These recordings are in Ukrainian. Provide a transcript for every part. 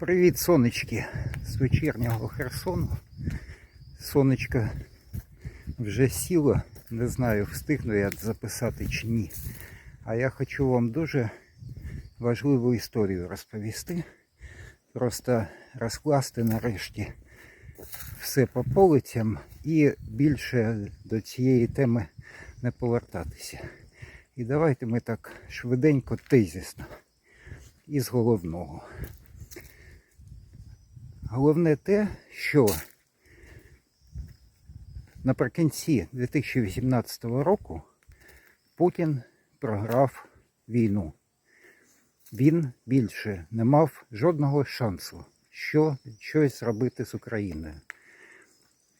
Привіт, сонечки з вечірнього Херсону. Сонечко вже сіло, не знаю, встигну я записати чи ні. А я хочу вам дуже важливу історію розповісти. Просто розкласти нарешті все по полицям і більше до цієї теми не повертатися. І давайте ми так швиденько, тезісно, із головного. Головне те, що наприкінці 2018 року Путін програв війну. Він більше не мав жодного шансу що, щось зробити з Україною.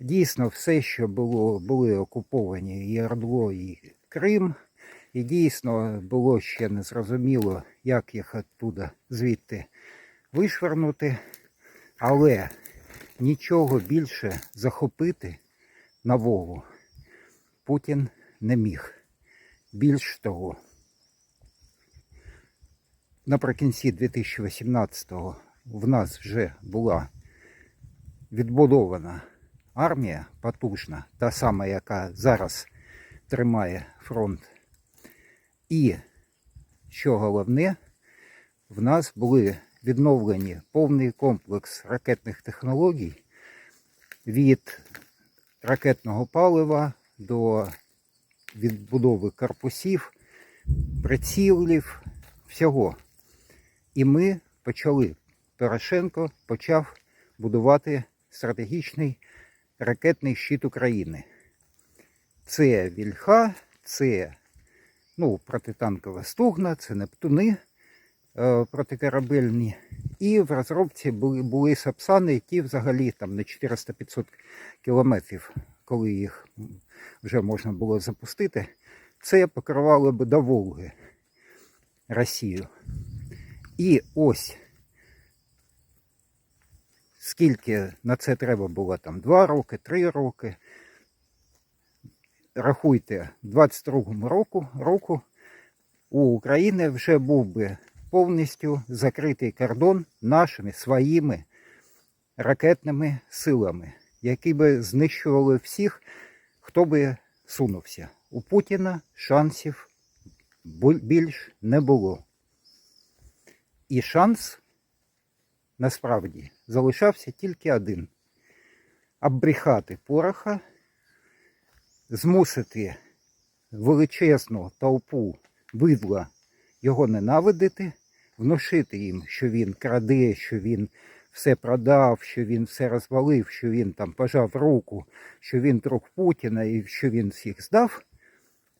Дійсно, все, що було, були окуповані і Ордло, і Крим, і дійсно було ще незрозуміло, як їх оттуда звідти вишвернути. Але нічого більше захопити нового Путін не міг. Більш того, наприкінці 2018-го в нас вже була відбудована армія потужна, та сама, яка зараз тримає фронт. І, що головне, в нас були відновлені повний комплекс ракетних технологій від ракетного палива до відбудови корпусів, прицілів, всього. І ми почали, Порошенко почав будувати стратегічний ракетний щит України. Це Вільха, це ну, протитанкова стугна, це Нептуни протикорабельні. І в розробці були, були сапсани, які взагалі там на 400-500 кілометрів, коли їх вже можна було запустити, це покривало би до Волги Росію. І ось скільки на це треба було там 2 роки, 3 роки. Рахуйте, в 22-му року, року у України вже був би повністю закритий кордон нашими своїми ракетними силами, які би знищували всіх, хто би сунувся. У Путіна шансів більш не було. І шанс насправді залишався тільки один: оббрехати пороха, змусити величезну толпу видла його ненавидити, внушити їм, що він краде, що він все продав, що він все розвалив, що він там пожав руку, що він друг Путіна і що він всіх здав,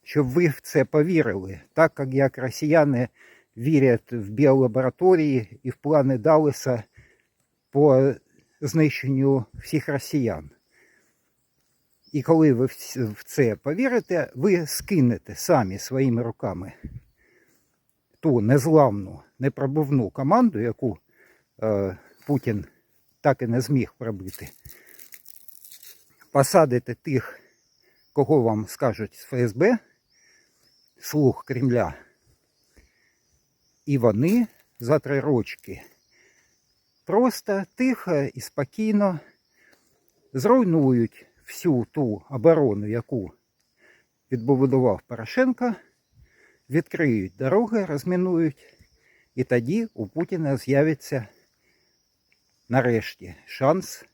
щоб ви в це повірили, так як, росіяни вірять в біолабораторії і в плани Далеса по знищенню всіх росіян. І коли ви в це повірите, ви скинете самі своїми руками ту незламну, непробивну команду, яку е, Путін так і не зміг пробити. Посадите тих, кого вам скажуть з ФСБ, слуг Кремля, і вони за три рочки просто тихо і спокійно зруйнують всю ту оборону, яку відбудував Порошенко, відкриють дороги, розмінують, і тоді у Путіна з'явиться нарешті шанс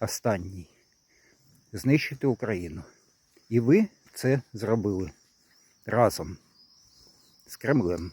останній знищити Україну. І ви це зробили разом з Кремлем.